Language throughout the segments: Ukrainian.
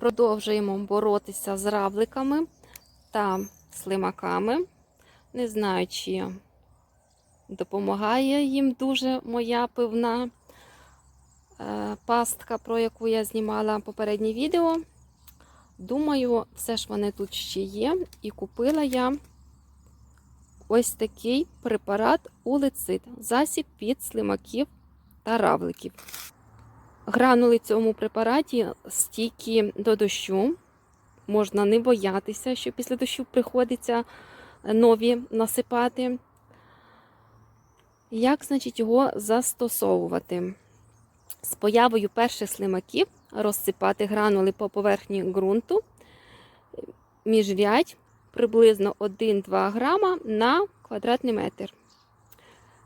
Продовжуємо боротися з равликами та слимаками. Не знаю, чи допомагає їм дуже моя пивна е, пастка, про яку я знімала попереднє відео. Думаю, все ж вони тут ще є. І купила я ось такий препарат улицит, засіб від слимаків та равликів. Гранули цьому препараті стійкі до дощу. Можна не боятися, що після дощу приходиться нові насипати. Як, значить, його застосовувати? З появою перших слимаків розсипати гранули по поверхні ґрунту міжрядь приблизно 1-2 грама на квадратний метр.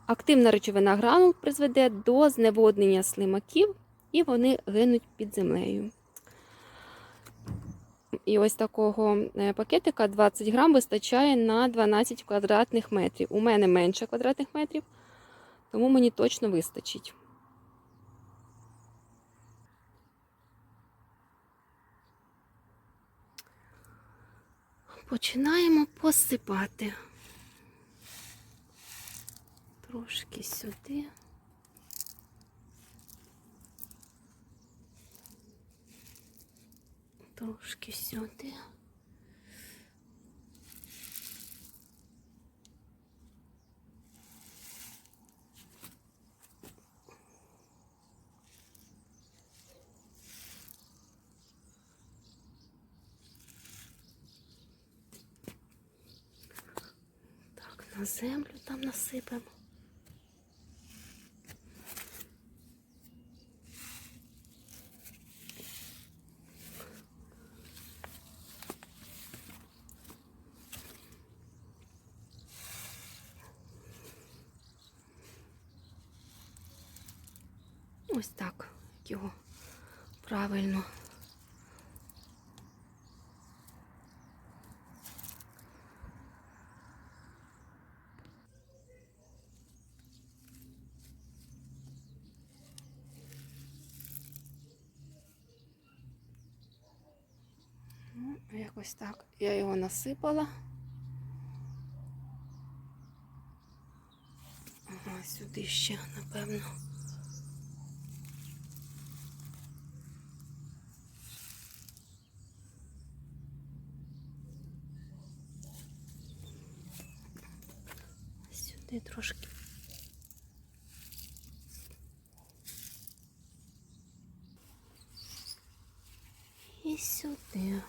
Активна речовина гранул призведе до зневоднення слимаків і вони гинуть під землею. І ось такого е, пакетика 20 грам вистачає на 12 квадратних метрів. У мене менше квадратних метрів, тому мені точно вистачить. Починаємо посипати. Трошки сюди. Трошки сюди. Так, на землю там насипемо. Ось так його правильно. Ну, якось так. Я його насипала. Ага, сюди ще, напевно. Сюди трошки. І сюди.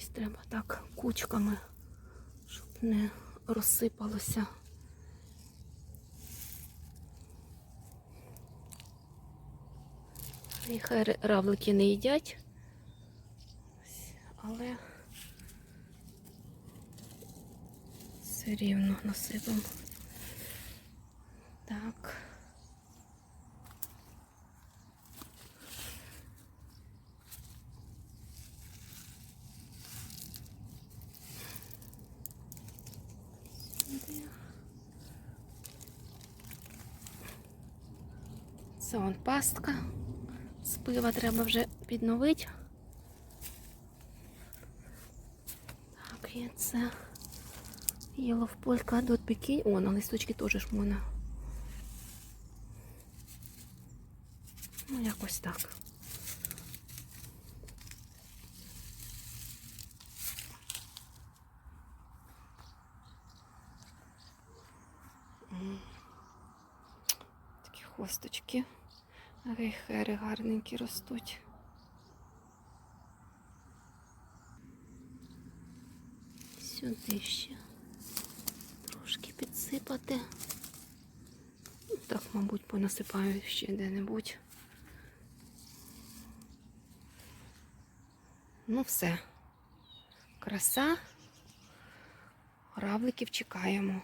Ось треба так кучками, щоб не розсипалося. Нехай равлики не їдять, але все рівно насипемо. Так. Сюди. Це он пастка. З пива треба вже підновити. Так, і це Єловполька дот пікінь. О, на листочки теж можна. Ну, якось так. Такі хвосточки. Рейхери гарненькі ростуть. Сюди ще трошки підсипати. так, мабуть, понасипаю ще де-небудь. Ну, все. Краса. Равликів чекаємо.